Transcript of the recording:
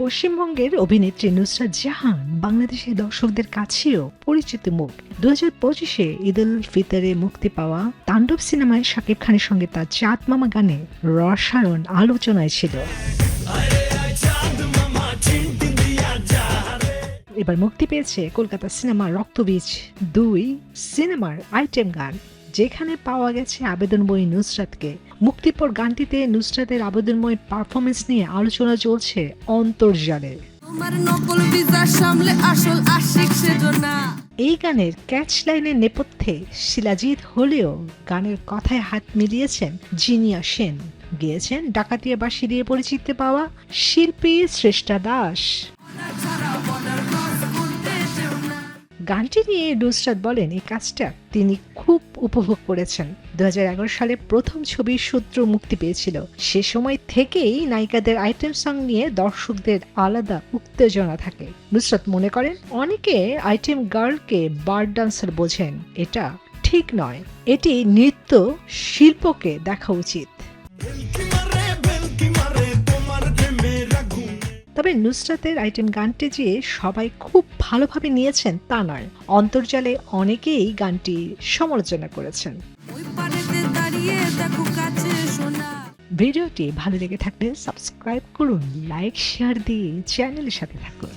পশ্চিমবঙ্গের অভিনেত্রী নুসরাত জাহান বাংলাদেশের দর্শকদের কাছেও পরিচিত মুখ। দু হাজার পঁচিশে ঈদ উল ফিতরে মুক্তি পাওয়া তাণ্ডব সিনেমায় শাকিব খানের সঙ্গে তার চাঁদ মামা গানে রসায়ন আলোচনায় ছিল। এবার মুক্তি পেয়েছে কলকাতা সিনেমা রক্তবীজ দুই সিনেমার আইটেম গান। যেখানে পাওয়া গেছে আবেদনময়ী নুসরাতকে। মুক্তির পর গানটিতে নুসরাতের আবেদনময় পারফরমেন্স নিয়ে আলোচনা চলছে অন্তর্জালে। এই গানের ক্যাচ লাইনের নেপথ্যে শিলাজিৎ হলেও গানের কথায় হাত মিলিয়েছেন জিনিয়া সেন। গেয়েছেন ডাকাতিয়া বাসি দিয়ে পরিচিত পাওয়া শিল্পী শ্রেষ্ঠা দাস। গানটি নিয়ে নুসরাত বলেন, এই কাজটা তিনি খুব উপভোগ করেছেন। দু হাজার এগারো সালে প্রথম ছবির সূত্র মুক্তি পেয়েছিল। সে সময় থেকেই নায়িকাদের আইটেম সং নিয়ে দর্শকদের আলাদা উত্তেজনা থাকে। নুসরাত মনে করেন, অনেকে আইটেম গার্লকে বার ডান্সার বোঝেন। এটা ঠিক নয়। এটি নৃত্য শিল্পকে দেখা উচিত। তবে নুসরাতের আইটেম গানটি যে সবাই খুব ভালোভাবে নিয়েছেন তা নয় অন্তর্জালে অনেকেই গানটি সমালোচনা করেছেন। ভিডিওটি ভালো লেগে থাকলে সাবস্ক্রাইব করুন লাইক শেয়ার দিয়ে চ্যানেলের সাথে থাকুন।